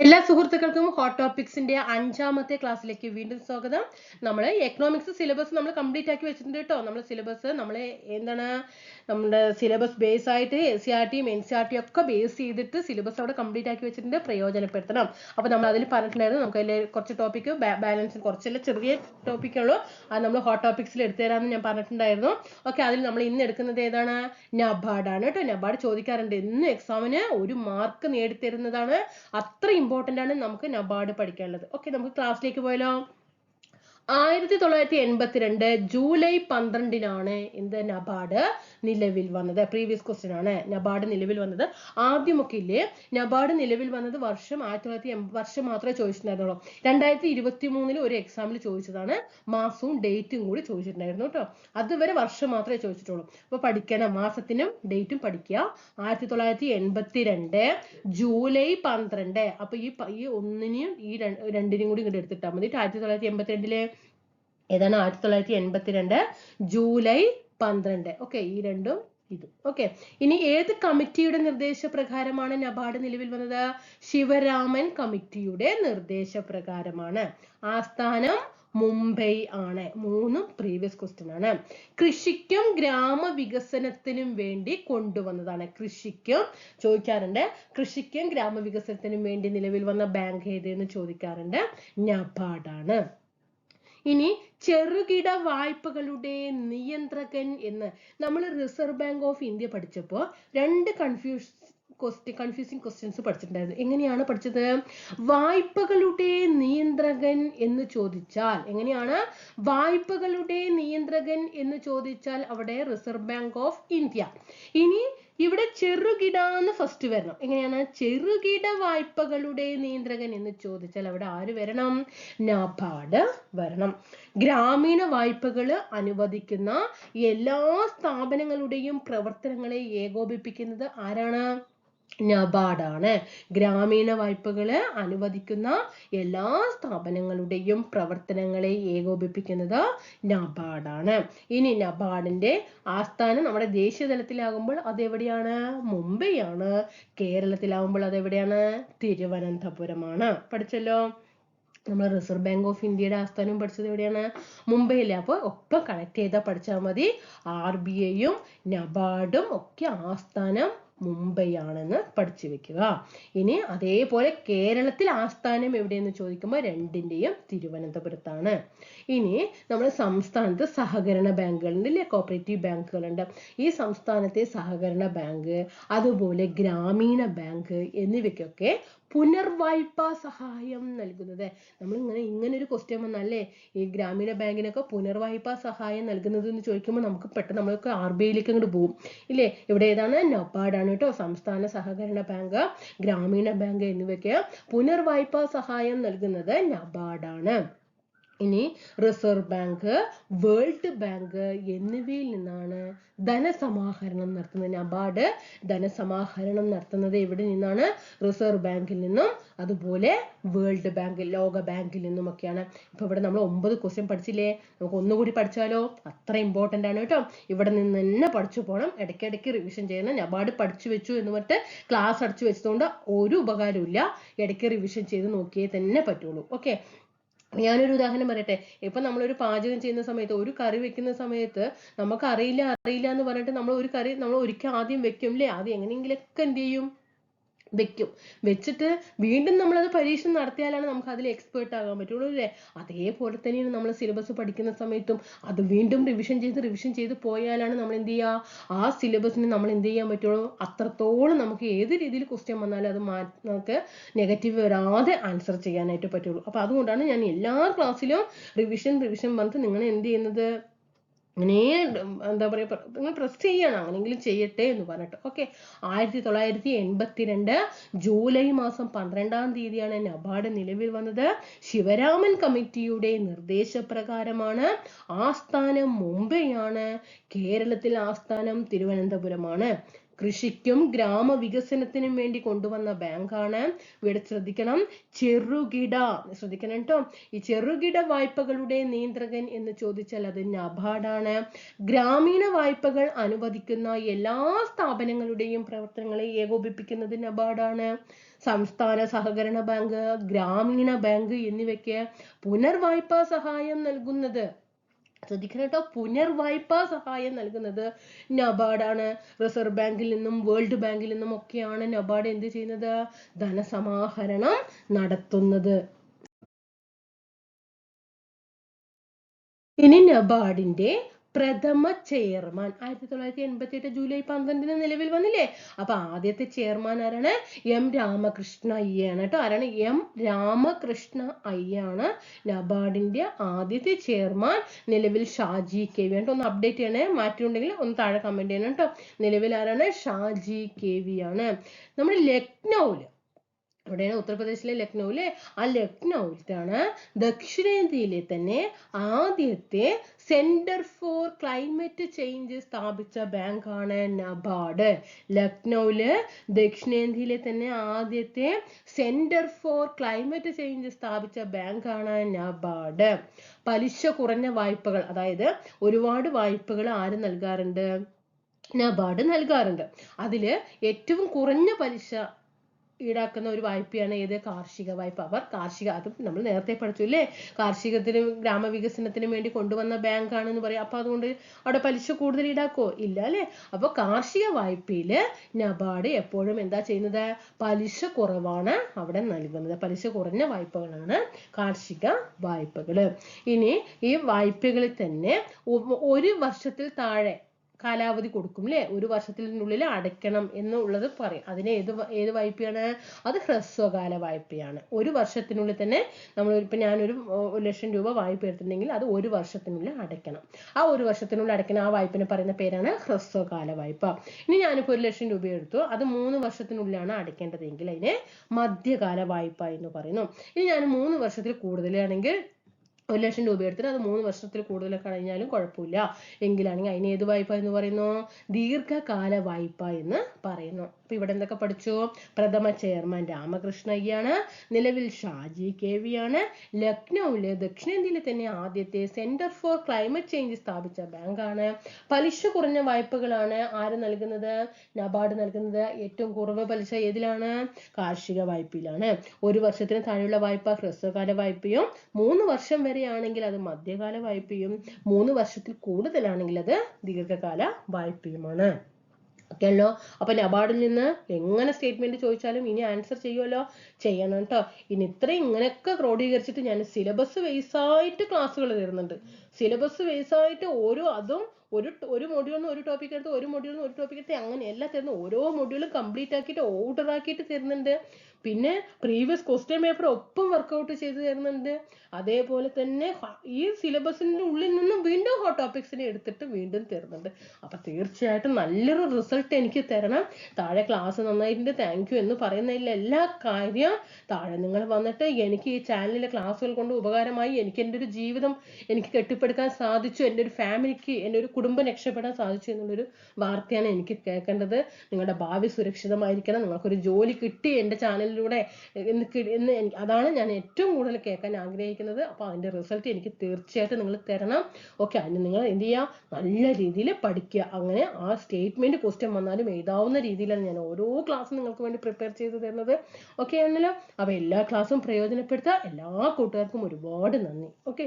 എല്ലാ സുഹൃത്തുക്കൾക്കും ഹോട്ട് ടോപ്പിക്സിന്റെ അഞ്ചാമത്തെ ക്ലാസ്സിലേക്ക് വീണ്ടും സ്വാഗതം. നമ്മൾ എക്കണോമിക്സ് സിലബസ് നമ്മൾ കംപ്ലീറ്റ് ആക്കി വെച്ചിട്ടുണ്ട് കേട്ടോ നമ്മൾ സിലബസ് നമ്മൾ എന്താണ് നമ്മുടെ സിലബസ് ബേസ് ആയിട്ട് എസ് സി ആർ ടിയും എൻ സി ആർ ടിയും ഒക്കെ ബേസ് ചെയ്തിട്ട് സിലബസ് അവിടെ കംപ്ലീറ്റ് ആക്കി വെച്ചിട്ടുണ്ട് പ്രയോജനപ്പെടുത്തണം. അപ്പോൾ നമ്മൾ അതിൽ പറഞ്ഞിട്ടുണ്ടായിരുന്നു നമുക്ക് അതിൽ കുറച്ച് ടോപ്പിക്ക് ബാലൻസ് കുറച്ചല്ല ചെറിയ ടോപ്പിക്കുള്ളൂ അത് നമ്മൾ ഹോട്ട് ടോപ്പിക്സിൽ എടുത്തു തരാമെന്ന് ഞാൻ പറഞ്ഞിട്ടുണ്ടായിരുന്നു. ഓക്കെ അതിൽ നമ്മൾ ഇന്ന് എടുക്കുന്നത് ഏതാണ്? നബാർഡാണ് കേട്ടോ. നബാർഡ് ചോദിക്കാറുണ്ട് ഇന്ന് എക്സാമിന് ഒരു മാർക്ക് നേടിത്തരുന്നതാണ് അത്ര ഇമ്പോർട്ടന്റ് ആണ് നമുക്ക് നബാർഡ് പഠിക്കാനുള്ളത്. ഓക്കെ നമുക്ക് ക്ലാസ്സിലേക്ക് പോയാലോ? ആയിരത്തി തൊള്ളായിരത്തി എൺപത്തിരണ്ട് ജൂലൈ പന്ത്രണ്ടിനാണ് എന്ത് നബാർഡ് നിലവിൽ വന്നത്. പ്രീവിയസ് ക്വസ്റ്റ്യൻ ആണ്. നബാർഡ് നിലവിൽ വന്നത്. ആദ്യമൊക്കെ ഇല്ലേ നബാർഡ് നിലവിൽ വന്നത് വർഷം ആയിരത്തി തൊള്ളായിരത്തി വർഷം മാത്രമേ ചോദിച്ചിട്ടുണ്ടായിരുന്നുള്ളൂ. രണ്ടായിരത്തി ഇരുപത്തി മൂന്നിൽ ഒരു എക്സാമിൽ ചോദിച്ചതാണ്. മാസവും ഡേറ്റും കൂടി ചോദിച്ചിട്ടുണ്ടായിരുന്നു കേട്ടോ. അതുവരെ വർഷം മാത്രമേ ചോദിച്ചിട്ടുള്ളൂ. അപ്പൊ പഠിക്കണം. മാസത്തിനും ഡേറ്റും പഠിക്കുക. ആയിരത്തി തൊള്ളായിരത്തി എൺപത്തി രണ്ട് ജൂലൈ പന്ത്രണ്ട്. അപ്പൊ ഈ ഈ ഒന്നിനെയും ഈ രണ്ടിനെയും കൂടി ഇങ്ങോട്ട് എടുത്തിട്ടാൽ മതി ആയിരത്തി തൊള്ളായിരത്തി എൺപത്തിരണ്ടിലെ ഏതാണ്? ആയിരത്തി തൊള്ളായിരത്തി എൺപത്തിരണ്ട് ജൂലൈ പന്ത്രണ്ട്. ഓക്കെ ഈ രണ്ടും ഇതും. ഓക്കെ ഇനി ഏത് കമ്മിറ്റിയുടെ നിർദ്ദേശപ്രകാരമാണ് നബാർഡ് നിലവിൽ വന്നത്? ശിവരാമൻ കമ്മിറ്റിയുടെ നിർദ്ദേശപ്രകാരമാണ്. ആസ്ഥാനം മുംബൈ ആണ്. മൂന്നും പ്രീവിയസ് ക്വസ്റ്റ്യൻ ആണ്. കൃഷിക്കും ഗ്രാമവികസനത്തിനും വേണ്ടി കൊണ്ടുവന്നതാണ്. കൃഷിക്കും ചോദിക്കാറുണ്ട്. കൃഷിക്കും ഗ്രാമവികസനത്തിനും വേണ്ടി നിലവിൽ വന്ന ബാങ്ക് ഏതെന്ന് ചോദിക്കാറുണ്ട്. നബാർഡാണ്. ഇനി ചെറുകിട വായ്പകളുടെ നിയന്ത്രകൻ എന്ന് നമ്മൾ റിസർവ് ബാങ്ക് ഓഫ് ഇന്ത്യ പഠിച്ചപ്പോൾ രണ്ട് കൺഫ്യൂസ് ക്വസ്റ്റ്യൻ കൺഫ്യൂസിങ് ക്വസ്റ്റ്യൻസ് പഠിച്ചിട്ടുണ്ടായിരുന്നു. എങ്ങനെയാണ് പഠിച്ചത്? വായ്പകളുടെ നിയന്ത്രകൻ എന്ന് ചോദിച്ചാൽ എങ്ങനെയാണ്? വായ്പകളുടെ നിയന്ത്രകൻ എന്ന് ചോദിച്ചാൽ അവിടെ റിസർവ് ബാങ്ക് ഓഫ് ഇന്ത്യ ഇനി ഇവിടെ ചെറുകിട എന്ന് ഫസ്റ്റ് വരണം. എങ്ങനെയാണ്? ചെറുകിട വായ്പകളുടെ നിയന്ത്രകൻ എന്ന് ചോദിച്ചാൽ അവിടെ ആര് വരണം? നബാർഡ് വരണം. ഗ്രാമീണ വായ്പകൾ അനുവദിക്കുന്ന എല്ലാ സ്ഥാപനങ്ങളുടെയും പ്രവർത്തനങ്ങളെ ഏകോപിപ്പിക്കുന്നത് ആരാണ്? നബാർഡാണ്. ഗ്രാമീണ വായ്പകൾ അനുവദിക്കുന്ന എല്ലാ സ്ഥാപനങ്ങളുടെയും പ്രവർത്തനങ്ങളെ ഏകോപിപ്പിക്കുന്നത് നബാർഡാണ്. ഇനി നബാർഡിന്റെ ആസ്ഥാനം നമ്മുടെ ദേശീയ തലത്തിലാകുമ്പോൾ അതെവിടെയാണ് മുംബൈയാണ്. കേരളത്തിലാകുമ്പോൾ അതെവിടെയാണ് തിരുവനന്തപുരമാണ്. പഠിച്ചല്ലോ? നമ്മൾ റിസർവ് ബാങ്ക് ഓഫ് ഇന്ത്യയുടെ ആസ്ഥാനം പഠിച്ചത് എവിടെയാണ്? മുംബൈയിലെ. അപ്പോൾ ഒപ്പം കണക്ട് ചെയ്താൽ പഠിച്ചാൽ മതി. ആർ ബി ഐയും നബാർഡും ഒക്കെ ആസ്ഥാനം മുംബൈ ആണെന്ന് പഠിച്ചു വെക്കുക. ഇനി അതേപോലെ കേരളത്തിൽ ആസ്ഥാനം എവിടെയെന്ന് ചോദിക്കുമ്പോൾ രണ്ടിന്റെയും തിരുവനന്തപുരത്താണ്. ഇനി നമ്മുടെ സംസ്ഥാനത്ത് സഹകരണ ബാങ്കുകളുണ്ട് ഇല്ലേ? കോപ്പറേറ്റീവ് ബാങ്കുകളുണ്ട്. ഈ സംസ്ഥാനത്തെ സഹകരണ ബാങ്ക് അതുപോലെ ഗ്രാമീണ ബാങ്ക് എന്നിവയ്ക്കൊക്കെ പുനർവായ്പാ സഹായം നൽകുന്നത്. നമ്മൾ ഇങ്ങനെ ഇങ്ങനെ ഒരു ക്വസ്റ്റ്യൻ വന്നല്ലേ ഈ ഗ്രാമീണ ബാങ്കിനൊക്കെ പുനർവായ്പാ സഹായം നൽകുന്നത് എന്ന് ചോദിക്കുമ്പോൾ നമുക്ക് പെട്ടെന്ന് നമ്മളൊക്കെ ആർ ബി ഐയിലേക്ക് അങ്ങോട്ട് പോകും ഇല്ലേ? ഇവിടെ ഏതാണ്? നബാർഡാണ് കേട്ടോ സംസ്ഥാന സഹകരണ ബാങ്ക് ഗ്രാമീണ ബാങ്ക് എന്നിവയ്ക്ക് പുനർവായ്പാ സഹായം നൽകുന്നത് നബാർഡാണ് ഇനി റിസർവ് ബാങ്ക് വേൾഡ് ബാങ്ക് എന്നിവയിൽ നിന്നാണ് ധനസമാഹരണം നടത്തുന്നത്. നബാർഡ് ധനസമാഹരണം നടത്തുന്നത് എവിടെ നിന്നാണ്? റിസർവ് ബാങ്കിൽ നിന്നും അതുപോലെ വേൾഡ് ബാങ്ക് ലോക ബാങ്കിൽ നിന്നുമൊക്കെയാണ്. ഇപ്പൊ ഇവിടെ നമ്മൾ ഒമ്പത് ക്വസ്റ്റ്യൻ പഠിച്ചില്ലേ? നമുക്ക് ഒന്നുകൂടി പഠിച്ചാലോ? അത്ര ഇമ്പോർട്ടന്റ് ആണ് കേട്ടോ. ഇവിടെ നിന്ന് തന്നെ പഠിച്ചു പോകണം ഇടയ്ക്കിടയ്ക്ക് റിവിഷൻ ചെയ്യണം. നബാർഡ് പഠിച്ചു വെച്ചു എന്ന് പറഞ്ഞിട്ട് ക്ലാസ് അടച്ചു വെച്ചതുകൊണ്ട് ഒരു ഉപകാരവും ഇല്ല. ഇടയ്ക്ക് റിവിഷൻ ചെയ്ത് നോക്കിയേ തന്നെ പറ്റുള്ളൂ. ഓക്കെ ഞാനൊരു ഉദാഹരണം പറയട്ടെ. ഇപ്പൊ നമ്മളൊരു പാചകം ചെയ്യുന്ന സമയത്ത് ഒരു കറി വെക്കുന്ന സമയത്ത് നമുക്ക് അറിയില്ല അറിയില്ല എന്ന് പറഞ്ഞിട്ട് നമ്മൾ ഒരു കറി നമ്മൾ ഒരിക്കൽ ആദ്യം വെക്കും അല്ലേ ആദ്യം എങ്ങനെയെങ്കിലൊക്കെ എന്ത് ചെയ്യും? വെക്കും. വെച്ചിട്ട് വീണ്ടും നമ്മളത് പരീക്ഷ നടത്തിയാലാണ് നമുക്ക് അതിൽ എക്സ്പേർട്ട് ആകാൻ പറ്റുള്ളൂ അല്ലേ? അതേപോലെ തന്നെയാണ് നമ്മൾ സിലബസ് പഠിക്കുന്ന സമയത്തും അത് വീണ്ടും റിവിഷൻ ചെയ്ത് റിവിഷൻ ചെയ്ത് പോയാലാണ് നമ്മൾ എന്ത് ചെയ്യുക ആ സിലബസിന് നമ്മൾ എന്ത് ചെയ്യാൻ പറ്റുള്ളൂ? അത്രത്തോളം നമുക്ക് ഏത് രീതിയിൽ ക്വസ്റ്റ്യൻ വന്നാലും അത് മാ നമുക്ക് നെഗറ്റീവ് വരാതെ ആൻസർ ചെയ്യാനായിട്ട് പറ്റുള്ളൂ. അപ്പൊ അതുകൊണ്ടാണ് ഞാൻ എല്ലാ ക്ലാസ്സിലും റിവിഷൻ റിവിഷൻ പറഞ്ഞിട്ട് നിങ്ങൾ എന്ത് ചെയ്യുന്നത്? അങ്ങനെ എന്താ പറയുക നിങ്ങൾ പ്രസ് ചെയ്യണം. അങ്ങനെയെങ്കിലും ചെയ്യട്ടെ എന്ന് പറഞ്ഞിട്ട്. ഓക്കെ ആയിരത്തി തൊള്ളായിരത്തി എൺപത്തിരണ്ട് ജൂലൈ മാസം പന്ത്രണ്ടാം തീയതിയാണ് നബാർഡ് നിലവിൽ വന്നത്. ശിവരാമൻ കമ്മിറ്റിയുടെ നിർദ്ദേശപ്രകാരമാണ് ആസ്ഥാനം മുംബൈയാണ്. കേരളത്തിൽ ആസ്ഥാനം തിരുവനന്തപുരമാണ്. കൃഷിക്കും ഗ്രാമവികസനത്തിനും വേണ്ടി കൊണ്ടുവന്ന ബാങ്കാണ്. ഇവിടെ ശ്രദ്ധിക്കണം. ചെറുകിട ശ്രദ്ധിക്കണം കേട്ടോ ഈ ചെറുകിട വായ്പകളുടെ നിയന്ത്രകൻ എന്ന് ചോദിച്ചാൽ അത് നബാർഡാണ്. ഗ്രാമീണ വായ്പകൾ അനുവദിക്കുന്ന എല്ലാ സ്ഥാപനങ്ങളുടെയും പ്രവർത്തനങ്ങളെ ഏകോപിപ്പിക്കുന്നത് നബാർഡാണ്. സംസ്ഥാന സഹകരണ ബാങ്ക് ഗ്രാമീണ ബാങ്ക് എന്നിവയ്ക്ക് പുനർവായ്പാ സഹായം നൽകുന്നത് ശ്രദ്ധിക്കണം കേട്ടോ പുനർവായ്പാ സഹായം നൽകുന്നത് നബാർഡാണ്. റിസർവ് ബാങ്കിൽ നിന്നും വേൾഡ് ബാങ്കിൽ നിന്നും ഒക്കെയാണ് നബാർഡ് എന്ത് ചെയ്യുന്നത്? ധനസമാഹരണം നടത്തുന്നത്. ഇനി നബാർഡിന്റെ പ്രഥമ ചെയർമാൻ. ആയിരത്തി തൊള്ളായിരത്തി എൺപത്തി എട്ട് ജൂലൈ പന്ത്രണ്ടിന് നിലവിൽ വന്നില്ലേ? അപ്പൊ ആദ്യത്തെ ചെയർമാൻ ആരാണ്? എം രാമകൃഷ്ണ അയ്യാണ് കേട്ടോ. ആരാണ്? എം രാമകൃഷ്ണ അയ്യാണ് നബാർഡിന്റെ ആദ്യത്തെ ചെയർമാൻ. നിലവിൽ ഷാജി കെ വി ആണ് ഒന്ന് അപ്ഡേറ്റ് ചെയ്യണേ. മാറ്റിണ്ടെങ്കിൽ ഒന്ന് താഴെ കമന്റ് ചെയ്യണം കേട്ടോ. നിലവിൽ ആരാണ്? ഷാജി കെ വി ആണ്. നമ്മുടെ ലക്നൌൽ എവിടെയാണ് ഉത്തർപ്രദേശിലെ ലക്നൌവിലെ ആ ലക്നൗവിലാണ് ദക്ഷിണേന്ത്യയിലെ തന്നെ ആദ്യത്തെ സെന്റർ ഫോർ ക്ലൈമറ്റ് ചേഞ്ച് സ്ഥാപിച്ച ബാങ്കാണ് നബാർഡ്. ലക്നൗവിൽ ദക്ഷിണേന്ത്യയിലെ തന്നെ ആദ്യത്തെ സെന്റർ ഫോർ ക്ലൈമറ്റ് ചേഞ്ച് സ്ഥാപിച്ച ബാങ്കാണ് നബാർഡ്. പലിശ കുറഞ്ഞ വായ്പകൾ അതായത് ഒരുപാട് വായ്പകൾ ആര് നൽകാറുണ്ട്? നബാർഡ് നൽകാറുണ്ട്. അതിൽ ഏറ്റവും കുറഞ്ഞ പലിശ ഈടാക്കുന്ന ഒരു വായ്പയാണ് ഏത് കാർഷിക വായ്പ. അവർ കാർഷിക അതും നമ്മൾ നേരത്തെ പഠിച്ചു അല്ലേ? കാർഷികത്തിനും ഗ്രാമവികസനത്തിനും വേണ്ടി കൊണ്ടുവന്ന ബാങ്ക് ആണെന്ന് പറയാം. അപ്പൊ അതുകൊണ്ട് അവിടെ പലിശ കൂടുതൽ ഈടാക്കോ ഇല്ല അല്ലേ? അപ്പൊ കാർഷിക വായ്പയിൽ നബാർഡ് എപ്പോഴും എന്താ ചെയ്യുന്നത്? പലിശ കുറവാണ് അവിടെ നൽകുന്നത്. പലിശ കുറഞ്ഞ വായ്പകളാണ് കാർഷിക വായ്പകൾ. ഇനി ഈ വായ്പകളിൽ തന്നെ ഒരു വർഷത്തിൽ താഴെ കാലാവധി കൊടുക്കും ല്ലേ? ഒരു വർഷത്തിനുള്ളിൽ അടയ്ക്കണം എന്നുള്ളത് പറയും. അതിന് ഏത് ഏത് വായ്പയാണ്? അത് ഹ്രസ്വകാല വായ്പയാണ്. ഒരു വർഷത്തിനുള്ളിൽ തന്നെ നമ്മൾ ഇപ്പൊ ഞാനൊരു ഒരു ലക്ഷം രൂപ വായ്പ എടുത്തിട്ടുണ്ടെങ്കിൽ അത് ഒരു വർഷത്തിനുള്ളിൽ അടയ്ക്കണം. ആ ഒരു വർഷത്തിനുള്ളിൽ അടയ്ക്കണം ആ വായ്പനെ പറയുന്ന പേരാണ് ഹ്രസ്വകാല വായ്പ. ഇനി ഞാനിപ്പോ ഒരു ലക്ഷം രൂപ എടുത്തു. അത് മൂന്ന് വർഷത്തിനുള്ളിലാണ് അടയ്ക്കേണ്ടതെങ്കിൽ അതിനെ മധ്യകാല വായ്പ എന്ന് പറയുന്നു. ഇനി ഞാൻ മൂന്ന് വർഷത്തിൽ കൂടുതലാണെങ്കിൽ ഒരു ലക്ഷം രൂപ എടുത്തിട്ട് അത് മൂന്ന് വർഷത്തിൽ കൂടുതൽ കഴിഞ്ഞാലും കുഴപ്പമില്ല. എങ്കിലാണെങ്കിൽ അതിന് ഏത് വായ്പ എന്ന് പറയുന്നു? ദീർഘകാല വായ്പ എന്ന് പറയുന്നു. അപ്പൊ ഇവിടെ എന്തൊക്കെ പഠിച്ചു? പ്രഥമ ചെയർമാൻ രാമകൃഷ്ണ അയ്യാണ്. നിലവിൽ ഷാജി കെ വി ആണ്. ലക്നൌവിലെ ദക്ഷിണേന്ത്യയിലെ തന്നെ ആദ്യത്തെ സെന്റർ ഫോർ ക്ലൈമറ്റ് ചേഞ്ച് സ്ഥാപിച്ച ബാങ്കാണ് പലിശ കുറഞ്ഞ വായ്പകളാണ് ആര് നൽകുന്നത്? നബാർഡ് നൽകുന്നത്. ഏറ്റവും കുറവ് പലിശ ഏതിലാണ്? കാർഷിക വായ്പയിലാണ്. ഒരു വർഷത്തിന് താഴെയുള്ള വായ്പ ഹ്രസ്വകാല വായ്പയും മൂന്ന് വർഷം വരെയാണെങ്കിൽ അത് മധ്യകാല വായ്പയും മൂന്ന് വർഷത്തിൽ കൂടുതലാണെങ്കിൽ അത് ദീർഘകാല വായ്പയുമാണ്. ഓക്കെയല്ലോ അപ്പൊ നബാർഡിൽ നിന്ന് എങ്ങനെ സ്റ്റേറ്റ്മെന്റ് ചോദിച്ചാലും ഇനി ആൻസർ ചെയ്യുമല്ലോ ചെയ്യണം കേട്ടോ ഇനി ഇത്രയും ഇങ്ങനെയൊക്കെ ക്രോഡീകരിച്ചിട്ട് ഞാൻ സിലബസ് വൈസ് ആയിട്ട് ക്ലാസ്സുകൾ തരുന്നുണ്ട്. സിലബസ് വൈസ് ആയിട്ട് ഓരോ അതും ഒരു ഒരു മൊഡ്യൂളിൽ ഒരു ടോപ്പിക് എടുത്ത് ഒരു മൊഡ്യൂളിൽ ഒരു ടോപ്പിക് എടുത്ത് അങ്ങനെ എല്ലാം തരുന്നു ഓരോ മൊഡ്യൂളും കംപ്ലീറ്റ് ആക്കിയിട്ട് ഓർഡർ ആക്കിയിട്ട് തരുന്നുണ്ട്. പിന്നെ പ്രീവിയസ് ക്വസ്റ്റ്യൻ പേപ്പർ ഒപ്പം വർക്കൗട്ട് ചെയ്ത് തരുന്നുണ്ട്. അതേപോലെ തന്നെ ഈ സിലബസിന്റെ ഉള്ളിൽ നിന്നും വീണ്ടും ഹോട്ട് ടോപ്പിക്സിനെ എടുത്തിട്ട് വീണ്ടും തരുന്നുണ്ട്. അപ്പൊ തീർച്ചയായിട്ടും നല്ലൊരു റിസൾട്ട് എനിക്ക് തരണം. താഴെ ക്ലാസ് നന്നായിട്ടുണ്ട്. താങ്ക് യു എന്ന് പറയുന്നതിൽ എല്ലാ കാര്യം താഴെ നിങ്ങൾ വന്നിട്ട് എനിക്ക് ഈ ചാനലിലെ ക്ലാസ്സുകൾ കൊണ്ട് ഉപകാരമായി എനിക്ക് എന്റെ ഒരു ജീവിതം എനിക്ക് കെട്ടിപ്പടുക്കാൻ സാധിച്ചു. എന്റെ ഒരു ഫാമിലിക്ക് എന്റെ ഒരു കുടുംബം രക്ഷപ്പെടാൻ സാധിച്ചു എന്നുള്ളൊരു വാർത്തയാണ് എനിക്ക് കേൾക്കേണ്ടത്. നിങ്ങളുടെ ഭാവി സുരക്ഷിതമായിരിക്കണം. നിങ്ങൾക്കൊരു ജോലി കിട്ടി. എന്റെ ചാനലിലൂടെ എന്ന് അതാണ് ഞാൻ ഏറ്റവും കൂടുതൽ കേൾക്കാൻ ആഗ്രഹിക്കുന്നത്. അപ്പോൾ അതിന്റെ റിസൾട്ട് എനിക്ക് തീർച്ചയായിട്ടും നിങ്ങൾ തരണം. ഓക്കെ അതിന് നിങ്ങൾ എന്ത് ചെയ്യുക? നല്ല രീതിയിൽ പഠിക്കുക. അങ്ങനെ ആ സ്റ്റേറ്റ്മെന്റ് ക്വസ്റ്റ്യൻ വന്നാലും എഴുതാവുന്ന രീതിയിലാണ് ഞാൻ ഓരോ ക്ലാസ്സും നിങ്ങൾക്ക് വേണ്ടി പ്രിപ്പയർ ചെയ്ത് തരുന്നത്. ഓക്കെ ആണല്ലോ അപ്പോൾ എല്ലാ ക്ലാസ്സും പ്രയോജനപ്പെടുത്തുക. എല്ലാ കൂട്ടുകാർക്കും ഒരുപാട് നന്ദി. ഓക്കെ